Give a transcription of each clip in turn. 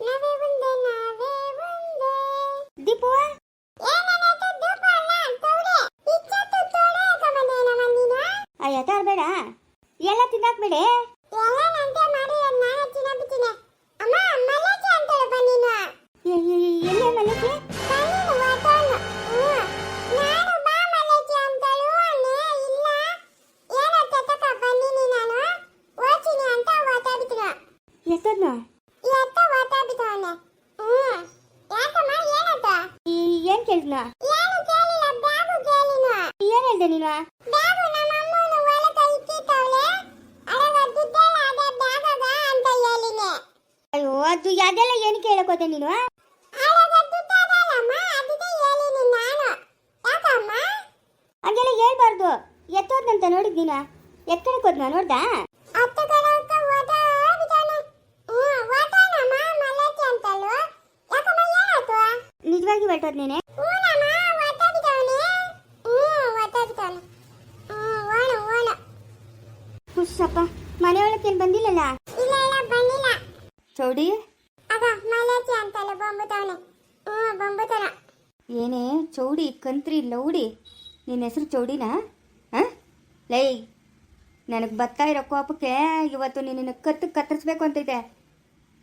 ನಾವೇ ಒಂದೇ ನಾವೇ ಒಂದೇ ದೀಪು ಅಯ್ಯ ತರಬೇಡ ಎಲ್ಲ ತಿನ್ನಾಕ್ಬೇಡಿ ಎ- ಏನ್ ಕೇಳಿದ್ನ ಏನ್ ಹೇಳ್ದೆ ನೀನು? ಅಯ್ಯೋ ಅದು ಅದೆಲ್ಲ ಏನು ಕೇಳಕ್ ಹೋದೆ ನೀನು. ಹಂಗೆಲ್ಲ ಹೇಳ್ಬಾರ್ದು. ಎತ್ತೋದ್ನಂತ ನೋಡಿದ್ ನೀನು? ಎತ್ತಡಕ್ ಹೋದ್ನ ನೋಡ್ದ? ನಿಜವಾಗಿ ಹೊರಟೋದ್ ನೀನೆ? ಹುಷಪ್ಪ ಮನೆಯೊಳಕ್ಕೇನು ಬಂದಿಲ್ಲಲ್ಲ? ಚೌಡಿ? ಏನೇ ಚೌಡಿ ಕಂತ್ರಿ ಲೌಡಿ? ನಿನ್ನ ಹೆಸರು ಚೌಡಿನಾ? ಹಾಂ? ಲೈ ನನಗೆ ಬರ್ತಾ ಇರೋ ಕೋಪಕ್ಕೆ ಇವತ್ತು ನಿನ್ನ ಕತ್ತು ಕತ್ತರಿಸ್ಬೇಕು ಅಂತೈತೆ.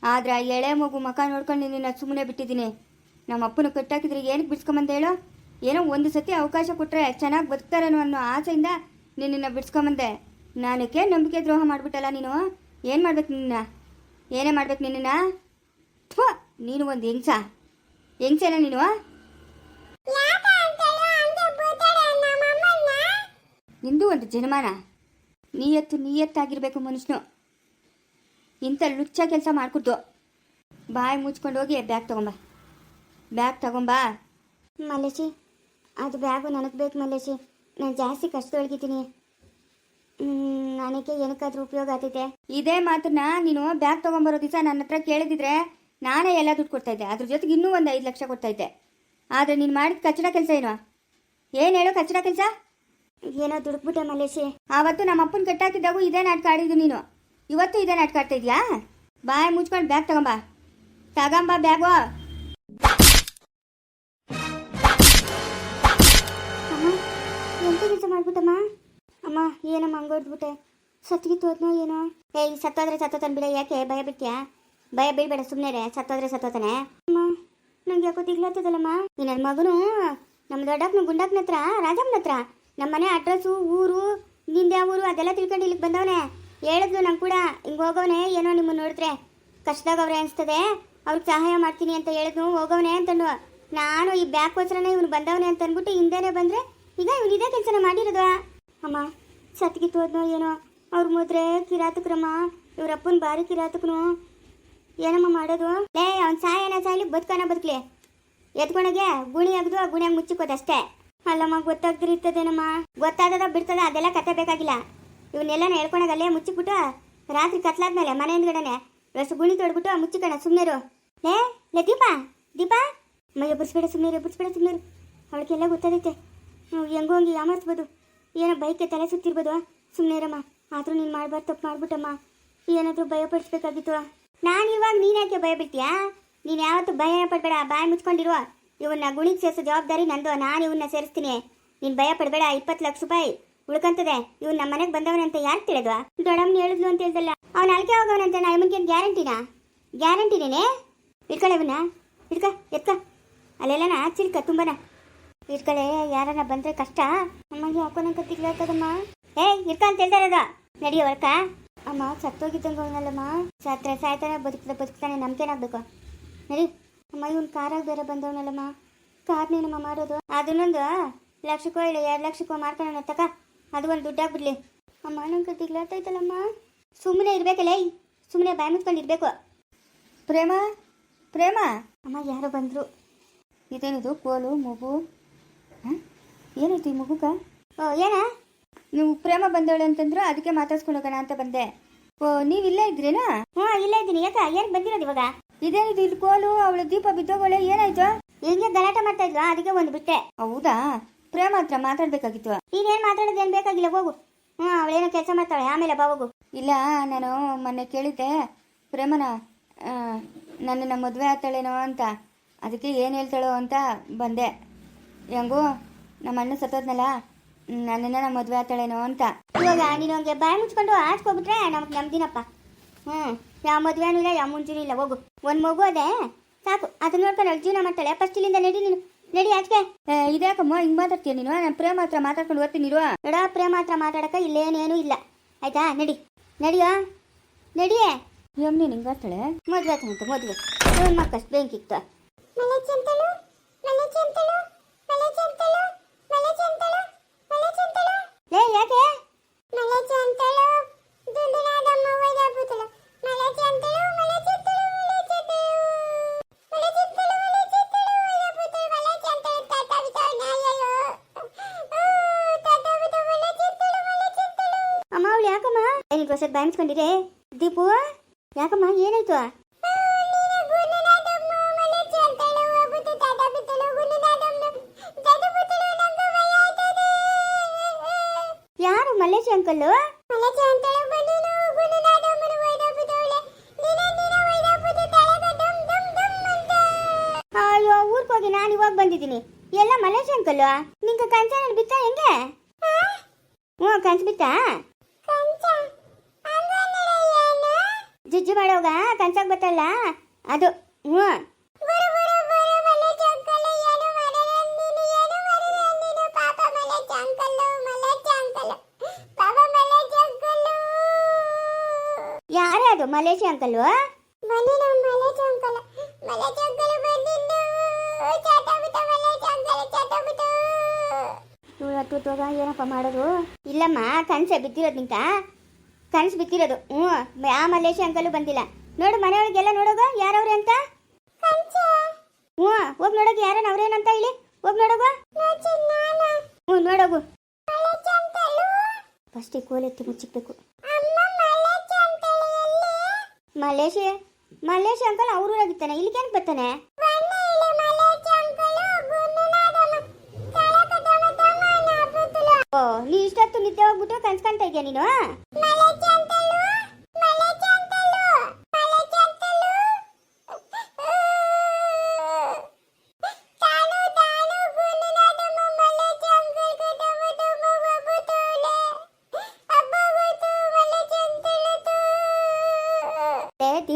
ಆದ್ರೆ ಎಳೆ ಮಗು ಮಕ ನೋಡ್ಕೊಂಡು ನಿನ್ನ ಸುಮ್ಮನೆ ಬಿಟ್ಟಿದ್ದೀನಿ. ನಮ್ಮ ಅಪ್ಪನ ಕಟ್ಟಾಕಿದ್ರೆ ಏನಕ್ಕೆ ಬಿಡ್ಸ್ಕೊಂಬಂದ ಹೇಳು? ಏನೋ ಒಂದು ಸತಿ ಅವಕಾಶ ಕೊಟ್ಟರೆ ಚೆನ್ನಾಗಿ ಬದುಕ್ತಾರೇನೋ ಅನ್ನೋ ಆಸೆಯಿಂದ ನಿನ್ನನ್ನು ಬಿಡ್ಸ್ಕೊಂಬಂದೆ. ನಾನಕ್ಕೆ ನಂಬಿಕೆ ದ್ರೋಹ ಮಾಡಿಬಿಟ್ಟಲ್ಲ ನೀನು? ಏನು ಮಾಡ್ಬೇಕು ನಿನ್ನ? ಏನೇ ಮಾಡ್ಬೇಕು ನಿನ್ನ ಥೋ ನೀನು ಒಂದು ಹೆಂಗ್ಸ. ಹೆಂಗ್ಸೇನ ನೀನು? ನಿಂದು ಒಂದು ಜನಮಾನ. ನೀಯತ್ತು ನೀಯತ್ತಾಗಿರ್ಬೇಕು ಮನುಷ್ಯನು. ಇಂಥ ಲುಚ್ಚ ಕೆಲಸ ಮಾಡಿಕೊಡ್ತು ಬಾಯಿ ಮುಚ್ಕೊಂಡು ಹೋಗಿ ಬ್ಯಾಗ್ ತಗೊಂಬ. ಬ್ಯಾಗ್ ತಗೊಂಬಾ. ಮಲ್ಲೇಶಿ ಅದು ಬ್ಯಾಗು ನನಗೆ ಬೇಕು ಮಲ್ಲೇಶಿ. ನಾನು ಜಾಸ್ತಿ ಕಷ್ಟದೊಳಗಿದ್ದೀನಿ. ನನಗೆ ಏನಕ್ಕಾದ್ರೂ ಉಪಯೋಗ ಆಗ್ತೈತೆ. ಇದೇ ಮಾತನ್ನ ನೀನು ಬ್ಯಾಗ್ ತೊಗೊಂಬರೋ ದಿವಸ ನನ್ನ ಹತ್ರ ಕೇಳಿದಿದ್ರೆ ನಾನೇ ಎಲ್ಲ ದುಡ್ಡು ಕೊಡ್ತಾ ಇದ್ದೆ. ಅದ್ರ ಜೊತೆಗೆ ಇನ್ನೂ ಒಂದು ಐದು ಲಕ್ಷ ಕೊಡ್ತಾ ಇದ್ದೆ. ಆದರೆ ನೀನು ಮಾಡಿದ ಕಚ್ಚಡ ಕೆಲಸ ಏನು? ಏನು ಹೇಳೋ ಕಚ್ಚಡ ಕೆಲಸ? ಏನೋ ದುಡುಕ್ಬಿಟ್ಟೆ ಮಲ್ಲೇಶಿ. ಆವತ್ತು ನಮ್ಮ ಅಪ್ಪನ ಕಟ್ಟಾಕಿದ್ದಾಗೂ ಇದೇ ನಾಟಕ ಆಡಿದ್ದು ನೀನು. ಇವತ್ತು ಇದೇ ನಾಟಕ ಆಡ್ತಾ ಇದೆಯಾ? ಬಾಯ್ ಮುಚ್ಕೊಂಡು ಬ್ಯಾಗ್ ತಗೊಂಬಾ. ತಗೊಂಬ ಬ್ಯಾಗು. ಕೆಲಸ ಮಾಡ್ಬಿಟ್ಟಮ್ಮ? ಅಮ್ಮ ಏನಮ್ಮ ಹಂಗೋಡ್ಬಿಟ್ಟೆ ಸತ್ತಿಗೆ ತೋದ್ನೋ ಏನೋ? ಏಯ್, ಸತ್ತೋದ್ರೆ ಸತ್ತೋತನ್ ಬಿಡ, ಯಾಕೆ? ಭಯ ಬಿಡ್ತೀಯಾ? ಭಯ ಬೀಳ್ಬೇಡ ಸುಮ್ಮನೆ ರೇ ಸತ್ತೋದ್ರೆ ಸತ್ತೋತಾನೆ. ಅಮ್ಮ, ನಂಗೆ ಯಾಕೋ ತಿಗ್ಲಾತದಲ್ಲಮ್ಮ ಈ ನನ್ನ ಮಗನು ನಮ್ಮ ದೊಡ್ಡಪ್ಪನ ಗುಂಡಪ್ಪನ ಹತ್ರ, ರಾಜಮ್ಮನ ಹತ್ರ. ನಮ್ಮ ಮನೆ ಅಡ್ರೆಸ್ಸು ಊರು ನಿಂದೆ ಊರು, ಅದೆಲ್ಲ ತಿಳ್ಕೊಂಡು ಇಲ್ಲಿಗೆ ಬಂದವನೆ. ಹೇಳಿದ್ಲು ನಂಗೆ ಕೂಡ. ಹಿಂಗೆ ಹೋಗವನೆ, ಏನೋ ನಿಮ್ಮನ್ನು ನೋಡಿದ್ರೆ. ಕಷ್ಟದಾಗ ಅವ್ರೆ ಅನಿಸ್ತದೆ. ಅವ್ರಿಗೆ ಸಹಾಯ ಮಾಡ್ತೀನಿ ಅಂತ ಹೇಳಿದ್ನು, ಹೋಗವನೇ ಅಂತಂದು ನಾನು ಈ ಬ್ಯಾಕ್ಗೋಸ್ಕರನೇ ಇವನು ಬಂದವನೇ ಅಂತ ಅಂದ್ಬಿಟ್ಟು ಹಿಂದೆನೇ ಬಂದರೆ ಈಗ ಇವನು ಇದೇ ಕೆಲಸನ ಮಾಡಿರೋದು. ಅಮ್ಮ ಸತ್ತಿಗೆ ತೋದ್ನೋ ಏನೋ, ಅವ್ರ ಮುದ್ರೆ ಕಿರಾತಕ್ರಮ್ಮ ಇವರಪ್ಪನ ಭಾರಿ ಕಿರಾತಕನು. ಏನಮ್ಮ ಮಾಡೋದು? ಲೇ, ಅವ್ನು ಸಾಯನ ಸಾಯಲಿ ಬದುಕನ ಬದುಕ್ಲಿ. ಎತ್ಕೊಳಗೆ ಗುಣಿ ಅಗ್ದು, ಆ ಗುಣಿಯಾಗ ಮುಚ್ಚಿಕೋದಷ್ಟೇ. ಅಲ್ಲಮ್ಮ ಗೊತ್ತಾಗ್ದಿರ್ತದೇನಮ್ಮ ಗೊತ್ತಾದದ ಬಿಡ್ತದ, ಅದೆಲ್ಲ ಕತೆ ಬೇಕಾಗಿಲ್ಲ. ಇವನ್ನೆಲ್ಲ ಹೇಳ್ಕೊಳಗಲ್ಲೇ ಮುಚ್ಚಿಬಿಟ್ಟು ರಾತ್ರಿ ಕತ್ಲಾದ್ಮೇಲೆ ಮನೆ ಹಿಂದ್ಗಡೆನೆ ಇವಷ್ಟು ಗುಣಿ ತೊಡ್ಬಿಟ್ಟು ಮುಚ್ಚಿಕಣ ಸುಮ್ಮನೆರು ಲೇ ಲೇ ದೀಪಾ, ದೀಪ. ಮೈ ಎಬ್ಬರಿಸ್ಬೇಡ ಸುಮ್ಮನೆ ಎಬ್ಬರಿಸ್ಬೇಡ ಸುಮ್ಮನೆ ಅವಳಿಗೆಲ್ಲ ಗೊತ್ತಾದೈತೆ ಹೆಂಗೋ ಹಂಗೆ ಯಾಮರ್ಸ್ಬೋದು. ಏನೋ ಬೈಕೆ ತಲೆ ಸುತ್ತಿರ್ಬೋದು ಸುಮ್ಮನೆ ಇರಮ್ಮ. ಆದರೂ ನೀನು ಮಾಡಬಾರ್ದು, ತಪ್ಪು ಮಾಡ್ಬಿಟ್ಟಮ್ಮ. ಏನಾದರೂ ಭಯಪಡಿಸ್ಬೇಕಾಗಿತ್ತು ನಾನು ಇವಾಗ ನೀನು ಯಾಕೆ ಭಯ ಬಿಡ್ತೀಯಾ ನೀನು ಯಾವತ್ತೂ ಭಯ ಪಡಬೇಡ ಬಾಯಿ ಮುಚ್ಕೊಂಡಿರುವ ಇವನ್ನ ಗುಣಿಗೆ ಸೇರಿಸೋ ಜವಾಬ್ದಾರಿ ನಂದು, ನಾನು ಇವನ್ನ ಸೇರಿಸ್ತೀನಿ. ನೀನು ಭಯ ಪಡಬೇಡ, ಇಪ್ಪತ್ತು ಲಕ್ಷ ರೂಪಾಯಿ ಉಳ್ಕಂತದೆ. ಇವ್ನು ನಮ್ಮ ಮನೆಗೆ ಬಂದವನಂತ ಯಾರು ತಿಳಿದ್ವಾ ದೊಡ್ಡಮ್ಮನ ಹೇಳಿದ್ಲು ಅಂತ ಹೇಳ್ದಲ್ಲ, ಅವ್ನು ಅಲ್ಕೆ ಹೋಗವನಂತ, ನಾ ಇವನ್ಗೆ ಗ್ಯಾರಂಟಿನಾ? ಗ್ಯಾರಂಟಿನೇನೆ? ಇಟ್ಕೊಳ್ಳವನ್ನ ಇಟ್ಕ ಎತ್ಕ. ಅಲ್ಲೆಲ್ಲನ ಚಿಲ್ಕ, ತುಂಬನ. ಇಟ್ಕಳೆ ಯಾರನ್ನ ಬಂದ್ರೆ ಕಷ್ಟ. ಅಮ್ಮಗೆ ಹಾಕೋನಂತ ತಿಗ್ಲಾತದಮ್ಮ ಏ ಇರ್ಕ ಅಂತ ಹೇಳ್ತಾ ಅಮ್ಮ, ಸತ್ತೋಗಿದ್ದಂಗೆ ಅವನಲ್ಲಮ್ಮ. ಸತ್ರ ಸಾಯ್ತಾನೆ ಬದುಕ್ತಾನೆ ಬದುಕ್ತಾನೆ ನಮ್ಗೇನಾಗಬೇಕು ನಡಿ. ಅಮ್ಮ, ಇವ್ನು ಕಾರಾಗಿ ಬೇರೆ ಬಂದವನಲ್ಲಮ್ಮ. ಕಾರ್ನೇನಮ್ಮ ಮಾಡೋದು ಅದನ್ನೊಂದು ಲಕ್ಷಕ್ಕೋ ಇಲ್ಲ, ಎರಡು ಲಕ್ಷಕ್ಕೋ ಮಾರ್ಕೊಳ್ಳೋಣ ತಕ. ಅದು ಒಂದು ದುಡ್ಡಾಗ್ಬಿಡ್ಲಿ ಅಮ್ಮ, ನಂಗೆ ತಿಗ್ಲಾತೈತಲ್ಲಮ್ಮ ಸುಮ್ಮನೆ ಇರ್ಬೇಕಲ್ಲ ಸುಮ್ಮನೆ ಬಾಯ್ ಮುಚ್ಕೊಂಡು ಇರಬೇಕು. ಪ್ರೇಮ ಪ್ರೇಮ. ಅಮ್ಮ, ಯಾರೋ ಬಂದರು. ಇದೇನಿದು? ಕೋಲು, ಮಗು? ಹಾಂ ಏನಾಯ್ತು ಈ ಮಗುಗ? ಓ ಏನ? ನೀವು ಪ್ರೇಮ ಬಂದವಳೆ ಅಂತಂದ್ರು ಅದಕ್ಕೆ ಮಾತಾಡ್ಸ್ಕೊಂಡು ಹೋಗೋಣ ಅಂತ ಬಂದೆ. ಓ ನೀವು ಇಲ್ಲೇ ಇದ್ರೇನಾ? ಹ್ಞೂ ಇಲ್ಲೇ ಇದ್ದೀನಿ. ಯಾಕ? ಏನ್ ಬಂದಿರೋದು ಇವಾಗ? ಇದೇನಿದು ಇಲ್ಲಿ ಕೋಲು ಅವಳು ದೀಪ ಬಿದ್ದೋಗಳೆ ಏನಾಯ್ತು? ಹಿಂಗೆ ಗಲಾಟೆ ಮಾಡ್ತಾ ಇದ್ವಾ ಅದಕ್ಕೆ ಒಂದು ಬಿಟ್ಟೆ. ಹೌದಾ? ಪ್ರೇಮ ಹತ್ರ ಮಾತಾಡ್ಬೇಕಾಗಿತ್ತು. ನೀನೇನ್ ಮಾತಾಡೋದು? ಏನು ಬೇಕಾಗಿಲ್ಲ ಹೋಗು. ಹ್ಞೂ ಅವಳೇನೋ ಕೆಲಸ ಮಾಡ್ತಾಳೆ. ಆಮೇಲೆ ಬಾ ಹೋಗು. ಇಲ್ಲ ನಾನು ಮೊನ್ನೆ ಕೇಳಿದ್ದೆ. ಪ್ರೇಮನ ನನ್ನ ನನ್ನನ್ನು ಮದುವೆ ಆಗ್ತಾಳೇನೋ ಅಂತ. ಅದಕ್ಕೆ ಏನು ಹೇಳ್ತಾಳೋ ಅಂತ ಬಂದೆ. ಹೆಂಗೂ ನಮ್ಮ ಅಣ್ಣ ಸತ್ತೋದ್ನಲ್ಲ? ನನ್ನ ನಮ್ಮ ಮದುವೆ ಆಗ್ತಾಳೇನೋ ಅಂತ. ಇವಾಗ ನೀನು ಹಂಗೆ ಬಾಯಿ ಮುಚ್ಕೊಂಡು ಆಡ್ಸ್ಕೊಬಿಟ್ರೆ ನಮ್ಗೆ ನೆಮ್ಮದಿನಪ್ಪ. ಹ್ಞೂ ಯಾವ ಮದುವೆ ಇಲ್ಲ ಯಾವ ಮುಂಚೆನೂ ಇಲ್ಲ ಹೋಗು. ಒಂದು ಮಗು ಅದೇ ಸಾಕು. ಅದನ್ನ ನೋಡ್ಕೊಂಡು ಅವ್ಳು ಜೀವನ ಮಾಡ್ತಾಳೆ. ಫಸ್ಟ್ ಇಲ್ಲಿಂದ ನಡಿ ನೀನು. ನಡಿ ಆಚೆ. ಏ, ಇದ್ಯಾಕಮ್ಮ ಹಿಂಗೆ ಮಾತಾಡ್ತೀಯ ನೀನು? ನಾನು ಪ್ರೇಮ ಹತ್ರ ಮಾತಾಡ್ಕೊಂಡು ಬರ್ತೀನಿ ಇರುವ ಎಡ ಪ್ರೇಮ ಹತ್ರ ಮಾತಾಡಕ ಇಲ್ಲೇನೇನು ಇಲ್ಲ. ಆಯ್ತಾ? ನಡಿ. ನಡಿಯಾ? ನಡಿಯೇ? ಯಮ್ನಿ ನಿಂಗೆ ಆಗ್ತಾಳೆ ಮದುವೆ ಅಂತ ಮದುವೆ. ಇವನ್ ಮಕ್ಕಷ್ಟು ಬೆಂಕಿತ್ತು ಮಲೆ ಚಂತಳು ಮಲೆ ಚಂತಳು ಮಲೆ ಚಂತಳು ಮಲೆ ಚಂತಳು ಮಲೆ ಚಂತಳು ಲೇ ಯಾಕೆ ಮಲೆ ಚಂತಳು ದುಂದುನಾದಮ್ಮ ವೈದಾಪುತಳು ಮಲೆ ಚಂತಳು ಮಲೆ ಚಂತಳು ಮಲೆ ಚಂತಳು ಮಲೆ ಚಂತಳು ಮಲೆ ಚಂತಳು ವೈದಾಪುತಳು ಮಲೆ ಚಂತಳು ತಾತ ಬಿತಾವ ನ್ಯಾಯಲು ತಾತ ಬಿತಾವ ಮಲೆ ಚಂತಳು ಮಲೆ ಚಂತಳು ಅಮ್ಮ ಅವಳು ಯಾಕಮ್ಮ ಏನಿಗೆ ಹೊಸದ್ ಬಾಯಿಸ್ಕೊಂಡಿರೇ ದೀಪು ಯಾಕಮ್ಮ ಏನಾಯ್ತು ಅಂತ ಅಯ್ಯೋ ಊರ್ಗ್ ಹೋಗಿ ನಾನು ಇವಾಗ ಬಂದಿದ್ದೀನಿ. ಎಲ್ಲ ಮಲೇಶ್ ಅಂಕಲ್ ನಿಂಗೆ ಕನ್ಸ ಬಿತ್ತ ಹೆಂಗೆ? ಹ್ಞೂ ಕನ್ಸ್ ಬಿತ್ತಾ? ಜುಜ್ಜು ಮಾಡೋಗ ಕನ್ಸಾಗ್ ಬತ್ತಲ್ಲ? ಅದು ಹ್ಞೂ. ಇವತ್ತು ತೋಗ ಏನಪ್ಪ ಮಾಡೋದು? ಇಲ್ಲಮ್ಮ ಕನ್ಸೆ ಬಿದ್ದಿರೋದು ನಿಂತ. ಕನ್ಸು ಬಿದ್ದಿರೋದು. ಹ್ಞೂ ಆ ಮಲೇಶಿ ಅಂಕಲು ಬಂದಿಲ್ಲ. ನೋಡು ಮನೆಯೊಳಗೆಲ್ಲ ನೋಡೋಗ ಯಾರವ್ರೆ ಅಂತ? ಹ್ಞೂ ಹೋಗಿ ನೋಡೋದು ಯಾರನ್ನ ಅವ್ರೇನಂತ ಇಲ್ಲಿ ಹೋಗಿ ನೋಡೋಗು. ಹ್ಞೂ ನೋಡೋಗು. ಫಸ್ಟ್ ಕೋಲೆತ್ತಿ ಮುಚ್ಚಿಕ್ಬೇಕು ಅಮ್ಮ ಮಲೆ ಚಂಕಲು ಎಲ್ಲಿ ಮಲ್ಲೇಶ್ ಮಲ್ಲೇಶ್ ಅಂಕಲ್ ಅವ್ರ ಊರಾಗಿರ್ತಾನೆ ಇಲ್ಲಿಗೆ ಏನಕ್ಕೆ ಬರ್ತಾನೆ? ಓ, ನೀ ಇಷ್ಟೊತ್ತು ನಿದ್ದೆ ಹೋಗ್ಬಿಟ್ಟು ಕನ್ಸ್ಕೊಂತ ಇದೆಯಾ ನೀನು?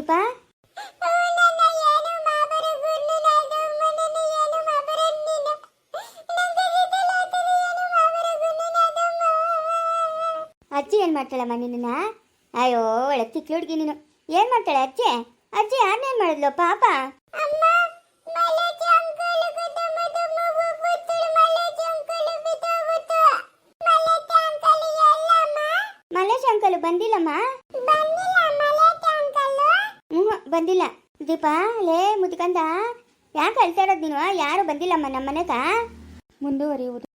ಗುಣನಾದಮ್ಮ ಅಜ್ಜಿ ಏನು ಮಾಡ್ತಾಳಮ್ಮ ನಿನ್ನ ಅಯ್ಯೋ ಒಳ್ಳೆ ಚಿಕ್ಕ ಹುಡುಗಿ ನೀನು. ಏನು ಮಾಡ್ತಾಳೆ ಅಜ್ಜಿ? ಅಜ್ಜಿ ಯಾರನ್ನೇನು ಮಾಡಿದ್ಲು ಪಾಪ? ಅಮ್ಮ ಅಂಕಲ್ ಚಂಕಲು ಬಂದಿಲ್ಲ. ದೀಪ ಲೇ ಮುದ್ಕಂದ ಯಾಕೆ ಅಳ್ತಾ ಇರೋದು ನೀನು? ಯಾರು ಬಂದಿಲ್ಲಮ್ಮ ನಮ್ಮ ಮನೆಗ ಮುಂದುವರಿಯುವುದು.